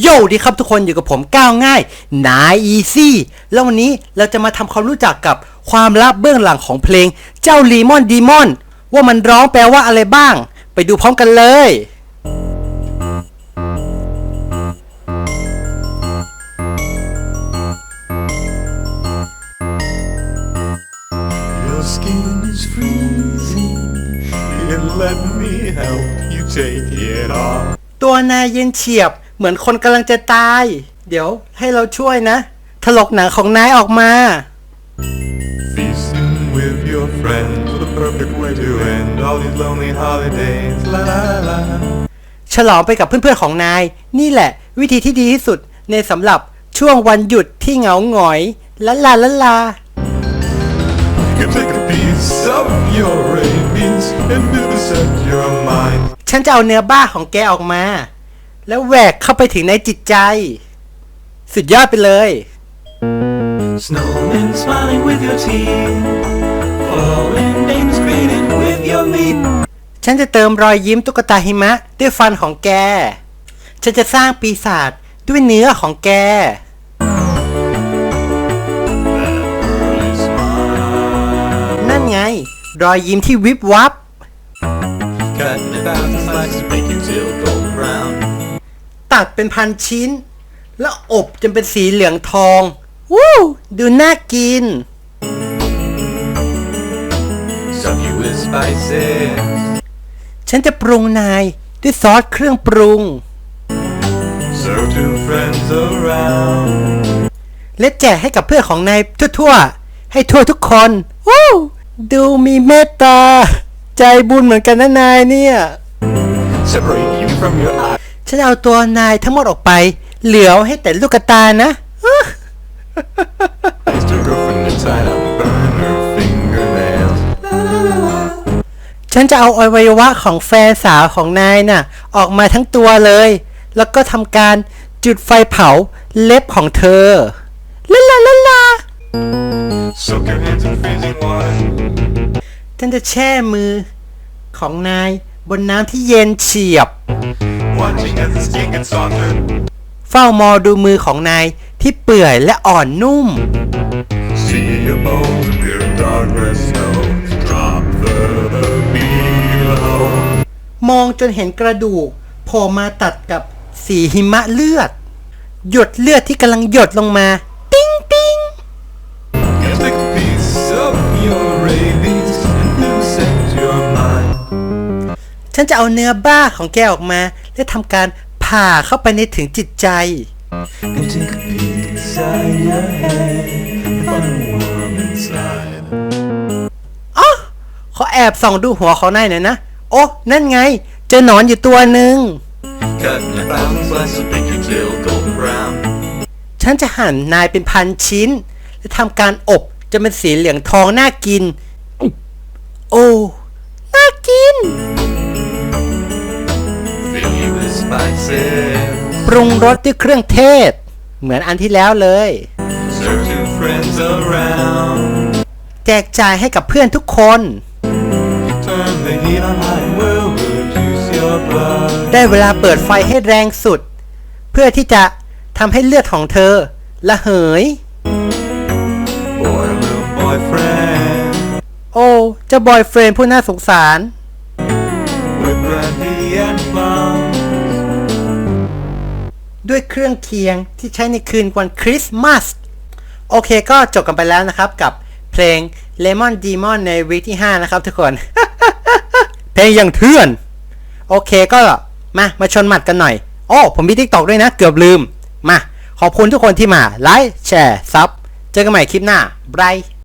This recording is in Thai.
โย่ดีครับทุกคนอยู่กับผมก้าวง่ายนายอีซี่แล้ววันนี้เราจะมาทำความรู้จักกับความลับเบื้องหลังของเพลงเจ้าลีมอนดีมอน ว่ามันร้องแปลว่าอะไรบ้าง ไปดูพร้อมกันเลย Your skin is freezing. And let me help you take it off. ตัวนายเย็นเฉียบ เหมือนคนกำลังจะตาย เดี๋ยวให้เราช่วยนะ ถลกหนังของนายออกมา Feasting with your friends. The perfect way to end all these lonely holidays. La la la. ฉลองไปกับเพื่อนๆของนาย นี่แหละ วิธีที่ดีที่สุดในสำหรับช่วงวันหยุดที่เหงาหงอยละลาละลา You can take a piece of your rabies and vivisect your mind. ฉันจะเอาเนื้อบ้าของแกออกมา แล้วแหวกเข้าไปถึงในจิตใจ สุดยอดไปเลย Snowmen smiling with your teeth. Falling names greeted with your meat. ฉันจะเติมรอยยิ้มตุ๊กตาหิมะ ด้วยฟันของแก ฉันจะสร้างปีศาจด้วยเนื้อของแก Early smile. นั่นไง รอยยิ้มที่วิบวับ Cutting a thousand slices, make you till golden brown. ตัดเป็นพันชิ้น แล้วอบจนเป็นสีเหลืองทอง วู้ดูน่ากิน Stuff you with spices. ฉันจะปรุงนายด้วยซอสเครื่องปรุง Serve to friends around. และแจกให้กับเพื่อนของนายทั่วๆ ให้ทั่วทุกคนวู้ดูมีเมตตา ใจบุญเหมือนกันนะนายเนี่ย Separate you from your eyes. ฉันเอาตัวนายทั้งหมดออกไป เหลือให้แต่ลูกตานะ To girlfriend inside out. Burn her fingernails. ฉันจะเอาอวัยวะของแฟนสาวของนายน่ะ ออกมาทั้งตัวเลย แล้วก็ทำการจุดไฟเผาเล็บของเธอลาลาลาลา Soak your hands in freezing water. ฉันจะแช่มือของนายบนน้ำที่เย็นเฉียบ Watching as the skin gets softer. เฝ้ามองดูมือของนายที่เปื่อยและอ่อนนุ่ม See your bones appear in dark red snow. Drop the below. มองจนเห็นกระดูกโผล่มาตัดกับสีหิมะเลือด หยดเลือดที่กำลังหยดลงมา ติ้งติ้ง You take a piece of your rabies and vivisect your mind. ฉันจะเอาเนื้อบ้าของแกออกมา และทำการผ่าเข้าไปในถึงจิตใจ And take a peek inside your head. Find a worm inside. อ๋อขอแอบส่องดูหัวของนายหน่อยนะ โอ้ นั่นไง เจอหนอนอยู่ตัวหนึ่ง Cutting a thousand slices, make you till golden brown. ฉันจะหั่นนายเป็นพันชิ้น และทำการอบจนเป็นสีเหลืองทองน่ากิน โอ้ ปรุงรสด้วยเครื่องเทศ เหมือนอันที่แล้วเลย แจกจ่ายให้กับเพื่อนทุกคน ได้เวลาเปิดไฟให้แรงสุด เพื่อที่จะทำให้เลือดของเธอละเหย โอ้เจ้าบอยเฟรนผู้น่าสงสาร With brandy and mum. ด้วยเครื่องเคียงที่ใช้ในคืนวันคริสต์มาส โอเคก็จบกันไปแล้วนะครับกับเพลง Lemon Demon ในวีคที่ 5 นะครับทุกคน เพลงอย่างเถื่อน โอเคก็มา มาชนหมัดกันหน่อย โอ้ ผมมีทิกตอกด้วยนะ เกือบลืม มา ขอบคุณทุกคนที่มา ไลค์ แชร์ ซับ เจอกันใหม่คลิปหน้าบาย